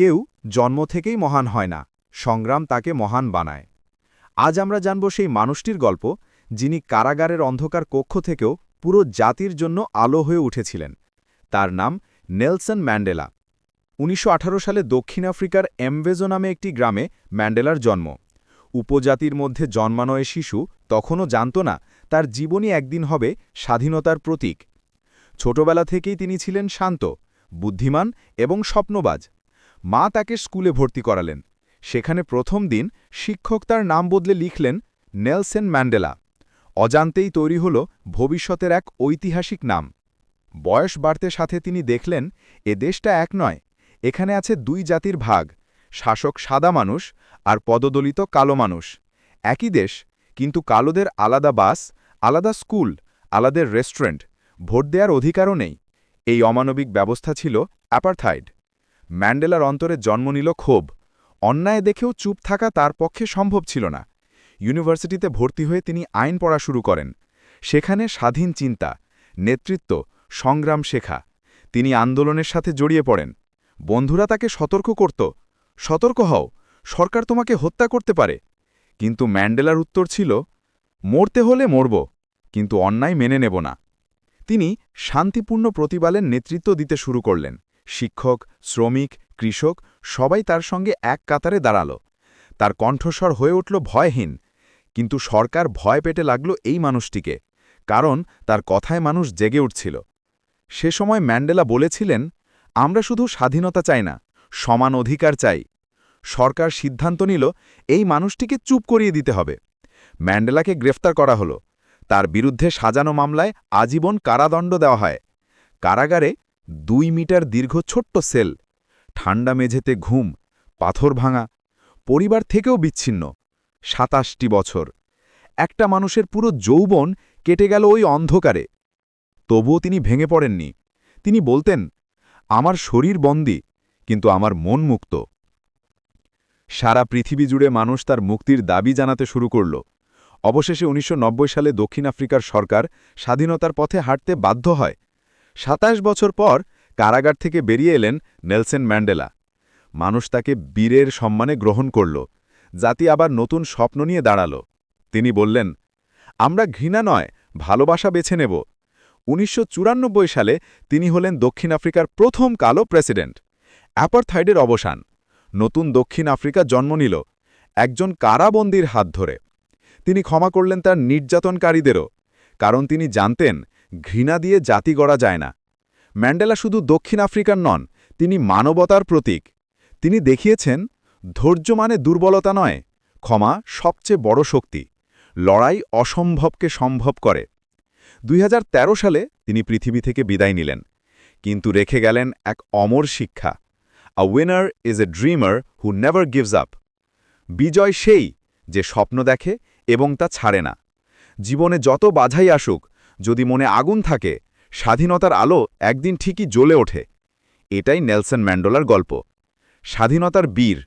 কেউ জন্ম থেকেই মহান হয় না, সংগ্রাম তাকে মহান বানায়। আজ আমরা জানব সেই মানুষটির গল্প, যিনি কারাগারের অন্ধকার কক্ষ থেকেও পুরো জাতির জন্য আলো হয়ে উঠেছিলেন। তার নাম নেলসন ম্যান্ডেলা। উনিশশো আঠারো সালে দক্ষিণ আফ্রিকার এমভেজো নামে একটি গ্রামে ম্যান্ডেলার জন্ম। উপজাতির মধ্যে জন্মানো এ শিশু তখনও জানত না, তার জীবনই একদিন হবে স্বাধীনতার প্রতীক। ছোটবেলা থেকেই তিনি ছিলেন শান্ত, বুদ্ধিমান এবং স্বপ্নবাজ। মা তাকে স্কুলে ভর্তি করালেন। সেখানে প্রথম দিন শিক্ষক তার নাম বদলে লিখলেন নেলসেন ম্যান্ডেলা। অজান্তেই তৈরি হল ভবিষ্যতের এক ঐতিহাসিক নাম। বয়স বাড়তে সাথে তিনি দেখলেন, এ দেশটা এক নয়, এখানে আছে দুই জাতির ভাগ, শাসক সাদা মানুষ আর পদদলিত কালো মানুষ। একই দেশ, কিন্তু কালোদের আলাদা বাস, আলাদা স্কুল আলাদের রেস্টুরেন্ট, ভোট দেওয়ার অধিকারও নেই। এই অমানবিক ব্যবস্থা ছিল অ্যাপারথাইড। ম্যান্ডেলার অন্তরে জন্ম নিল ক্ষোভ। অন্যায় দেখেও চুপ থাকা তার পক্ষে সম্ভব ছিল না। ইউনিভার্সিটিতে ভর্তি হয়ে তিনি আইন পড়া শুরু করেন। সেখানে স্বাধীন চিন্তা, নেতৃত্ব, সংগ্রাম শেখা। তিনি আন্দোলনের সাথে জড়িয়ে পড়েন। বন্ধুরা তাকে সতর্ক করত। সতর্ক হও, সরকার তোমাকে হত্যা করতে পারে। কিন্তু ম্যান্ডেলার উত্তর ছিল, মরতে হলে মরব, কিন্তু অন্যায় মেনে নেব না। তিনি শান্তিপূর্ণ প্রতিবালের নেতৃত্ব দিতে শুরু করলেন। শিক্ষক, শ্রমিক, কৃষক সবাই তার সঙ্গে এক কাতারে দাঁড়াল। তার কণ্ঠস্বর হয়ে উঠল ভয়হীন, কিন্তু সরকার ভয় পেটে লাগল এই মানুষটিকে, কারণ তার কথায় মানুষ জেগে উঠছিল। সে সময় ম্যান্ডেলা বলেছিলেন, আমরা শুধু স্বাধীনতা চাই না, সমান অধিকার চাই। সরকার সিদ্ধান্ত নিল, এই মানুষটিকে চুপ করিয়ে দিতে হবে। ম্যান্ডেলাকে গ্রেফতার করা হলো। তার বিরুদ্ধে সাজানো মামলায় আজীবন কারাদণ্ড দেওয়া হয়। কারাগারে দুই মিটার দীর্ঘ ছোট্ট সেল। ঠান্ডা মেঝেতে ঘুম, পাথর ভাঙা, পরিবার থেকেও বিচ্ছিন্ন। সাতাশটি বছর। একটা মানুষের পুরো যৌবন কেটে গেল ওই অন্ধকারে। তবুও তিনি ভেঙে পড়েননি। তিনি বলতেন, আমার শরীর বন্দি, কিন্তু আমার মন মুক্ত। সারা পৃথিবী জুড়ে মানুষ তার মুক্তির দাবি জানাতে শুরু করল। অবশেষে উনিশশো নব্বই সালে দক্ষিণ আফ্রিকার সরকার স্বাধীনতার পথে হাঁটতে বাধ্য হয়। সাতাশ বছর পর কারাগার থেকে বেরিয়ে এলেন নেলসন ম্যান্ডেলা। মানুষ তাকে বীরের সম্মানে গ্রহণ করল, জাতি আবার নতুন স্বপ্ন নিয়ে দাঁড়াল। তিনি বললেন, আমরা ঘৃণা নয়, ভালোবাসা বেছে নেব। উনিশশো চুরানব্বই সালে তিনি হলেন দক্ষিণ আফ্রিকার প্রথম কালো প্রেসিডেন্ট। অ্যাপারথাইডের অবসান, নতুন দক্ষিণ আফ্রিকা জন্ম নিল একজন কারাবন্দির হাত ধরে। তিনি ক্ষমা করলেন তার নির্যাতনকারীদেরও, কারণ তিনি জানতেন ঘৃণা দিয়ে জাতি গড়া যায় না। ম্যান্ডেলা শুধু দক্ষিণ আফ্রিকার নন, তিনি মানবতার প্রতীক। তিনি দেখিয়েছেন, ধৈর্য মানে দুর্বলতা নয়, ক্ষমা সবচেয়ে বড় শক্তি। লড়াই অসম্ভবকে সম্ভব করে। দুই হাজার তেরো সালে তিনি পৃথিবী থেকে বিদায় নিলেন, কিন্তু রেখে গেলেন এক অমর শিক্ষা। A winner is a dreamer who never gives up বিজয় সেই যে স্বপ্ন দেখে এবং তা ছাড়ে না। জীবনে যত বাধাই আসুক যদি মনে আগুন থাকে, স্বাধীনতার আলো একদিন ঠিকই জ্বলে ওঠে। এটাই নেলসন ম্যান্ডোলার গল্প। স্বাধীনতার বীর